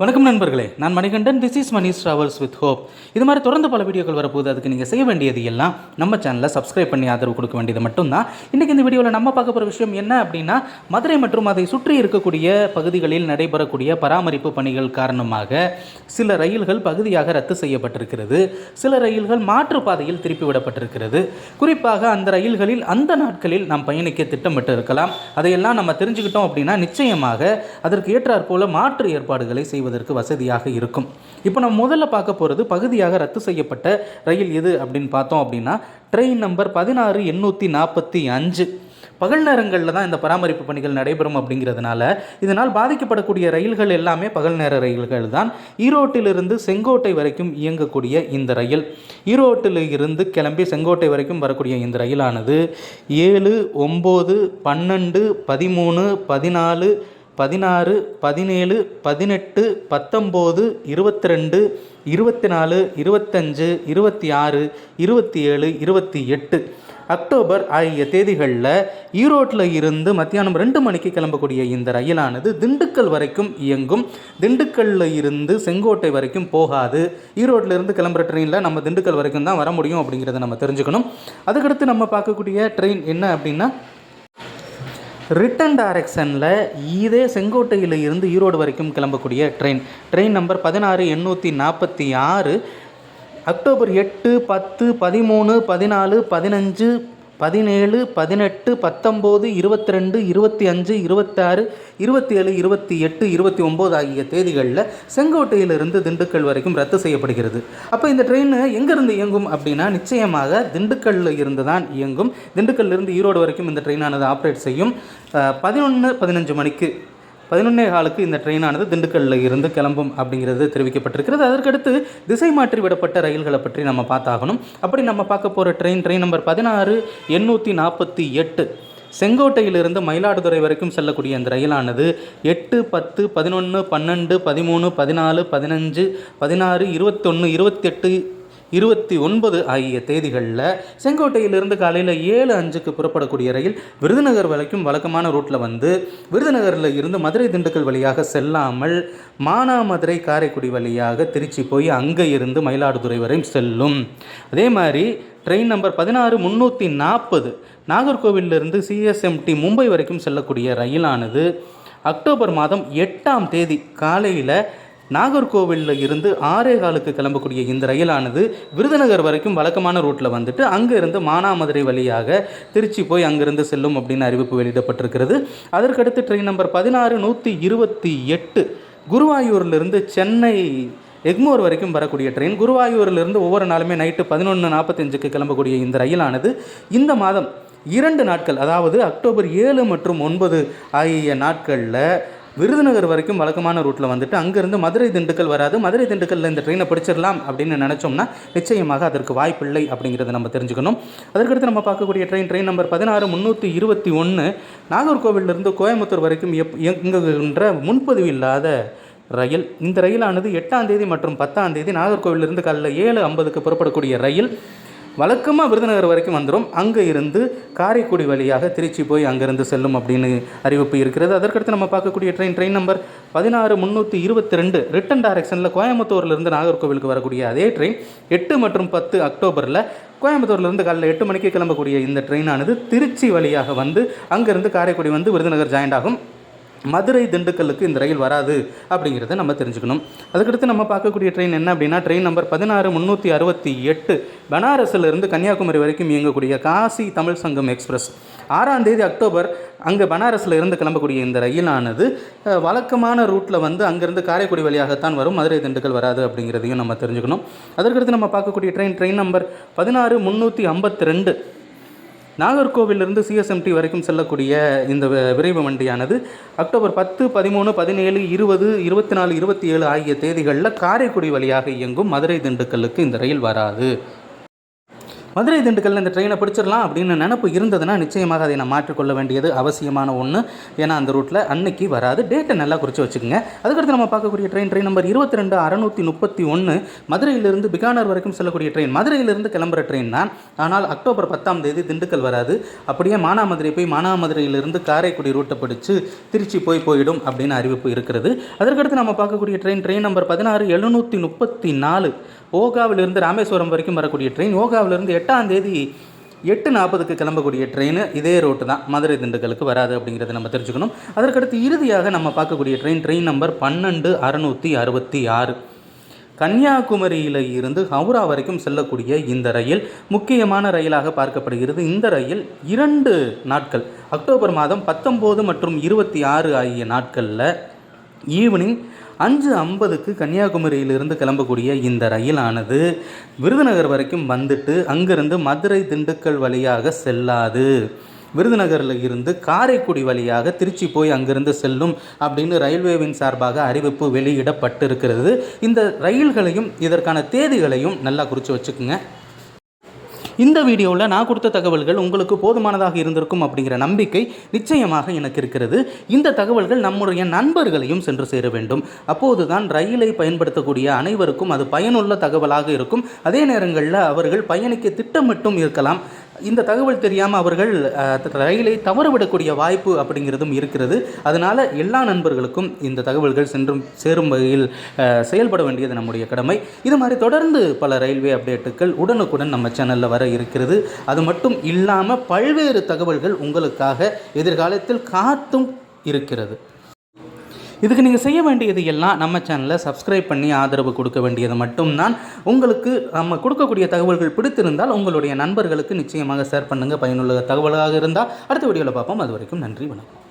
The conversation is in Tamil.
வணக்கம் நண்பர்களே. நான் Manikandan. This is Mani travels with hope இது மாதிரி தொடர்ந்து பல வீடியோக்கள் வரப்போகுது. அதுக்கு நீங்கள் செய்ய வேண்டியது எல்லாம் நம்ம சேனலை சப்ஸ்கிரைப் பண்ணி ஆதரவு கொடுக்க வேண்டியது மட்டும்தான். இன்றைக்கி இந்த வீடியோவில் நம்ம பார்க்க போகிற விஷயம் என்ன அப்படின்னா மதுரை மற்றும் அதை சுற்றி இருக்கக்கூடிய பகுதிகளில் நடைபெறக்கூடிய பராமரிப்பு பணிகள் காரணமாக சில ரயில்கள் பகுதியாக ரத்து செய்யப்பட்டிருக்கிறது. சில ரயில்கள் மாற்றுப்பாதையில் திருப்பி விடப்பட்டிருக்கிறது. குறிப்பாக அந்த ரயில்களில் அந்த நாட்களில் நாம் பயணிக்க திட்டமிட்டு இருக்கலாம் அதையெல்லாம் நம்ம தெரிஞ்சுக்கிட்டோம் அப்படின்னா நிச்சயமாக அதற்கு ஏற்றாற்போல மாற்று ஏற்பாடுகளை செய்வதற்கு வசதியாக இருக்கும். இப்போ நம்ம முதல்ல பார்க்க போகிறது பகுதியாக ரத்து செய்யப்பட்ட ரயில் எது அப்படின்னு பார்த்தோம் அப்படின்னா ட்ரெயின் நம்பர் பதினாறு எண்ணூற்றி நாற்பத்தி அஞ்சு. பகல் நேரங்களில் தான் இந்த பராமரிப்பு பணிகள் நடைபெறும் அப்படிங்கிறதுனால இதனால் பாதிக்கப்படக்கூடிய ரயில்கள் எல்லாமே பகல் நேர ரயில்கள் தான். ஈரோட்டிலிருந்து செங்கோட்டை வரைக்கும் இயங்கக்கூடிய இந்த ரயில். ஈரோட்டில் இருந்து கிளம்பி செங்கோட்டை வரைக்கும் வரக்கூடிய இந்த ரயிலானது ஏழு ஒம்பது பன்னெண்டு பதிமூணு பதினாலு பதினாறு பதினேழு பதினெட்டு பத்தொம்போது இருபத்தி ரெண்டு இருபத்தி நாலு இருபத்தஞ்சு இருபத்தி ஆறு இருபத்தி ஏழு இருபத்தி எட்டு அக்டோபர் ஆகிய தேதிகளில் ஈரோட்டில் இருந்து மத்தியானம் ரெண்டு மணிக்கு கிளம்பக்கூடிய இந்த ரயிலானது திண்டுக்கல் வரைக்கும் இயங்கும். திண்டுக்கல்லில் இருந்து செங்கோட்டை வரைக்கும் போகாது. ஈரோட்டில் இருந்து கிளம்புற ட்ரெயினில் நம்ம திண்டுக்கல் வரைக்கும் தான் வர முடியும் அப்படிங்கிறத நம்ம தெரிஞ்சுக்கணும். அதுக்கடுத்து நம்ம பார்க்கக்கூடிய ட்ரெயின் என்ன அப்படின்னா ரிட்டன் டைரக்ஷனில் இதே செங்கோட்டையில் இருந்து ஈரோடு வரைக்கும் கிளம்பக்கூடிய ட்ரெயின். ட்ரெயின் நம்பர் பதினாறு எண்ணூற்றி நாற்பத்தி ஆறு. அக்டோபர் எட்டு பத்து பதிமூணு பதினாலு பதினஞ்சு பதினேழு பதினெட்டு பத்தொம்போது இருபத்தி ரெண்டு இருபத்தி அஞ்சு இருபத்தாறு இருபத்தி ஏழு இருபத்தி எட்டு இருபத்தி ஒம்பது ஆகிய தேதிகளில் செங்கோட்டையிலிருந்து திண்டுக்கல் வரைக்கும் ரத்து செய்யப்படுகிறது. அப்போ இந்த ட்ரெயின் எங்கேருந்து இயங்கும் அப்படின்னா நிச்சயமாக திண்டுக்கல்லில் இருந்து தான் இயங்கும். திண்டுக்கல்லிருந்து ஈரோடு வரைக்கும் இந்த ட்ரெயினானது ஆப்ரேட் செய்யும். பதினொன்று பதினஞ்சு மணிக்கு பதினொன்னே காலுக்கு இந்த ட்ரெயினானது திண்டுக்கல்லில் இருந்து கிளம்பும் அப்படிங்கிறது தெரிவிக்கப்பட்டிருக்கிறது. அதற்கடுத்து திசை மாற்றி விடப்பட்ட ரயில்களை பற்றி நம்ம பார்த்தாகணும். அப்படி நம்ம பார்க்க போகிற ட்ரெயின் ட்ரெயின் நம்பர் பதினாறு எண்ணூற்றி நாற்பத்தி எட்டு. செங்கோட்டையிலிருந்து மயிலாடுதுறை வரைக்கும் செல்லக்கூடிய இந்த ரயிலானது எட்டு பத்து பதினொன்று பன்னெண்டு பதிமூணு பதினாலு பதினஞ்சு பதினாறு இருபத்தொன்று இருபத்தெட்டு இருபத்தி ஒன்பது ஆகிய தேதிகளில் செங்கோட்டையிலிருந்து காலையில் ஏழு அஞ்சுக்கு புறப்படக்கூடிய ரயில் விருதுநகர் வரைக்கும் வழக்கமான ரூட்டில் வந்து விருதுநகரில் இருந்து மதுரை திண்டுக்கல் வழியாக செல்லாமல் மானாமதுரை காரைக்குடி வழியாக திருச்சி போய் அங்கே இருந்து மயிலாடுதுறை வரையும் செல்லும். அதே மாதிரி ட்ரெயின் நம்பர் பதினாறு முந்நூற்றி நாற்பது நாகர்கோவிலிருந்து சிஎஸ்எம்டி மும்பை வரைக்கும் செல்லக்கூடிய ரயிலானது அக்டோபர் மாதம் எட்டாம் தேதி காலையில் நாகர்கோவிலில் இருந்து ஆறே காலுக்கு கிளம்பக்கூடிய இந்த ரயிலானது விருதுநகர் வரைக்கும் வழக்கமான ரூட்டில் வந்துட்டு அங்கேருந்து மானாமதுரை வழியாக திருச்சி போய் அங்கிருந்து செல்லும் அப்படின்னு அறிவிப்பு வெளியிடப்பட்டிருக்கிறது. அதற்கடுத்து ட்ரெயின் நம்பர் பதினாறு நூற்றி இருபத்தி எட்டு குருவாயூர்லேருந்து சென்னை எக்மோர் வரைக்கும் வரக்கூடிய ட்ரெயின் குருவாயூரிலிருந்து ஒவ்வொரு நாளுமே நைட்டு பதினொன்று நாற்பத்தஞ்சுக்கு கிளம்பக்கூடிய இந்த ரயிலானது இந்த மாதம் இரண்டு நாட்கள் அதாவது அக்டோபர் ஏழு மற்றும் ஒன்பது ஆகிய நாட்களில் விருதுநகர் வரைக்கும் வழக்கமான ரூட்டில் வந்துட்டு அங்கேருந்து மதுரை திண்டுக்கல் வராது. மதுரை திண்டுக்கல்ல இந்த ட்ரெயினை பிடிச்சிடலாம் அப்படின்னு நினச்சோம்னா நிச்சயமாக அதற்கு வாய்ப்பில்லை அப்படிங்கிறத நம்ம தெரிஞ்சுக்கணும். அதற்கடுத்து நம்ம பார்க்கக்கூடிய ட்ரெயின் ட்ரெயின் நம்பர் பதினாறு முந்நூற்றி இருபத்தி ஒன்று நாகர்கோவிலிருந்து கோயம்புத்தூர் வரைக்கும் எப் இயங்குகின்ற முன்பதிவு இல்லாத ரயில். இந்த ரயிலானது எட்டாம் தேதி மற்றும் பத்தாம் தேதி நாகர்கோவிலிருந்து காலையில் ஏழு ஐம்பதுக்கு புறப்படக்கூடிய ரயில். வழக்கமாக விருதுநகர் வரைக்கும் வந்துடும் அங்கே இருந்து காரைக்குடி வழியாக திருச்சி போய் அங்கேருந்து செல்லும் அப்படின்னு அறிவிப்பு இருக்கிறது. அதற்கடுத்து நம்ம பார்க்கக்கூடிய ட்ரெயின் ட்ரெயின் நம்பர் பதினாறு முந்நூற்றி இருபத்தி ரெண்டு ரிட்டன் டைரக்ஷனில் கோயம்புத்தூர்லேருந்து நாகர்கோவிலுக்கு வரக்கூடிய அதே ட்ரெயின் எட்டு மற்றும் பத்து அக்டோபரில் கோயம்புத்தூர்லேருந்து காலையில் எட்டு மணிக்கு கிளம்பக்கூடிய இந்த ட்ரெயினானது திருச்சி வழியாக வந்து அங்கேருந்து காரைக்குடி வந்து விருதுநகர் ஜாயிண்ட் ஆகும். மதுரை திண்டுக்கல்லுக்கு இந்த ரயில் வராது அப்படிங்கிறத நம்ம தெரிஞ்சுக்கணும். அதுக்கடுத்து நம்ம பார்க்கக்கூடிய ட்ரெயின் என்ன அப்படின்னா ட்ரெயின் நம்பர் பதினாறு முந்நூற்றி அறுபத்தி எட்டு. பனாரஸில் இருந்து கன்னியாகுமரி வரைக்கும் இயங்கக்கூடிய காசி தமிழ் சங்கம் எக்ஸ்பிரஸ். ஆறாம் தேதி அக்டோபர் அங்கே பனாரஸில் இருந்து கிளம்பக்கூடிய இந்த ரயிலானது வழக்கமான ரூட்டில் வந்து அங்கேருந்து காரைக்குடி வழியாகத்தான் வரும். மதுரை திண்டுக்கல் வராது அப்படிங்கிறதையும் நம்ம தெரிஞ்சுக்கணும். அதற்கடுத்து நம்ம பார்க்கக்கூடிய ட்ரெயின் ட்ரெயின் நம்பர் பதினாறு முந்நூற்றி ஐம்பத்தி ரெண்டு. நாகர்கோவிலிருந்து சிஎஸ்எம்டி வரைக்கும் செல்லக்கூடிய இந்த வி- விரைவு வண்டியானது அக்டோபர் பத்து பதிமூணு பதினேழு இருபது இருபத்தி நாலு இருபத்தி ஏழு ஆகிய தேதிகளில் காரைக்குடி வழியாக இயங்கும் மதுரை திண்டுக்கல்லுக்கு இந்த ரயில் வராது. மதுரை திண்டுக்கல்ல இந்த ட்ரெயினை பிடிச்சிடலாம் அப்படின்னு நினப்பு இருந்ததுன்னா நிச்சயமாக அதை நான் மாற்றிக்கொள்ள வேண்டியது அவசியமான ஒன்று ஏன்னா அந்த ரூட்டில் அன்னைக்கு வராது. டேட்டை நல்லா குறித்து வச்சுக்கோங்க. அதுக்கடுத்து நம்ம பார்க்கக்கூடிய ட்ரெயின் ட்ரெயின் நம்பர் இருபத்தி ரெண்டு அறநூற்றி முப்பத்தி ஒன்று மதுரையிலிருந்து பிகானர் வரைக்கும் செல்லக்கூடிய ட்ரெயின் மதுரையிலிருந்து கிளம்புற ட்ரெயின் தான். ஆனால் அக்டோபர் பத்தாம் தேதி திண்டுக்கல் வராது. அப்படியே மானாமதுரை போய் மானாமதுரையிலிருந்து காரைக்குடி ரூட்டை பிடிச்சு திருச்சி போய் போயிடும் அப்படின்னு அறிவிப்பு இருக்கிறது. அதற்கடுத்து நம்ம பார்க்கக்கூடிய ட்ரெயின் ட்ரெயின் நம்பர் பதினாறு எழுநூற்றி முப்பத்தி நாலு. ஓகாவிலிருந்து ராமேஸ்வரம் வரைக்கும் வரக்கூடிய ட்ரெயின் ஓகாவிலிருந்து எட்டாம் தேதி எட்டு நாற்பதுக்கு கிளம்பக்கூடிய ட்ரெயின் இதே ரோட்டு தான். மதுரை திண்டுக்கலுக்கு வராது அப்படிங்கிறத நம்ம தெரிஞ்சுக்கணும். அதற்கடுத்து இறுதியாக நம்ம பார்க்கக்கூடிய ட்ரெயின் ட்ரெயின் நம்பர் பன்னெண்டு அறுநூற்றி அறுபத்தி ஆறு. கன்னியாகுமரியில் இருந்து ஹவுரா வரைக்கும் செல்லக்கூடிய இந்த ரயில் முக்கியமான ரயிலாக பார்க்கப்படுகிறது. இந்த ரயில் இரண்டு நாட்கள் அக்டோபர் மாதம் பத்தொம்போது மற்றும் இருபத்தி ஆறு ஆகிய நாட்களில் ஈவினிங் அஞ்சு ஐம்பதுக்கு கன்னியாகுமரியிலிருந்து கிளம்பக்கூடிய இந்த ரயிலானது விருதுநகர் வரைக்கும் வந்துட்டு அங்கிருந்து மதுரை திண்டுக்கல் வழியாக செல்லாது. விருதுநகரில் இருந்து காரைக்குடி வழியாக திருச்சி போய் அங்கிருந்து செல்லும் அப்படின்னு ரயில்வேவின் சார்பாக அறிவிப்பு வெளியிடப்பட்டிருக்கிறது. இந்த ரயில்களையும் இதற்கான தேதிகளையும் நல்லா குறித்து வச்சுக்கோங்க. இந்த வீடியோவில் நான் கொடுத்த தகவல்கள் உங்களுக்கு போதுமானதாக இருந்திருக்கும் அப்படிங்கிற நம்பிக்கை நிச்சயமாக எனக்கு இருக்கிறது. இந்த தகவல்கள் நம்முடைய நண்பர்களையும் சென்று சேர வேண்டும். அப்போதுதான் ரயிலை பயன்படுத்தக்கூடிய அனைவருக்கும் அது பயனுள்ள தகவலாக இருக்கும். அதே நேரங்களில் அவர்கள் பயணிக்க திட்டமிட்டும் இருக்கலாம். இந்த தகவல் தெரியாமல் அவர்கள் ரயிலை தவறவிடக்கூடிய வாய்ப்பு அப்படிங்கிறதும் இருக்கிறது. அதனால் எல்லா நண்பர்களுக்கும் இந்த தகவல்கள் சென்றும் சேரும் வகையில் செயல்பட வேண்டியது நம்முடைய கடமை. இது மாதிரி தொடர்ந்து பல ரயில்வே அப்டேட்டுகள் உடனுக்குடன் நம்ம சேனலில் வர இருக்கிறது. அது மட்டும் இல்லாமல் பல்வேறு தகவல்கள் உங்களுக்காக எதிர்காலத்தில் காத்தும் இருக்கிறது. இதுக்கு நீங்கள் செய்ய வேண்டியது எல்லாம் நம்ம சேனலை சப்ஸ்கிரைப் பண்ணி ஆதரவு கொடுக்க வேண்டியது மட்டும்தான். உங்களுக்கு நம்ம கொடுக்கக்கூடிய தகவல்கள் பிடித்திருந்தால் உங்களுடைய நண்பர்களுக்கு நிச்சயமாக ஷேர் பண்ணுங்கள் பயனுள்ள தகவலாக இருந்தால் அடுத்த வீடியோவில் பார்ப்போம். அது வரைக்கும் நன்றி வணக்கம்.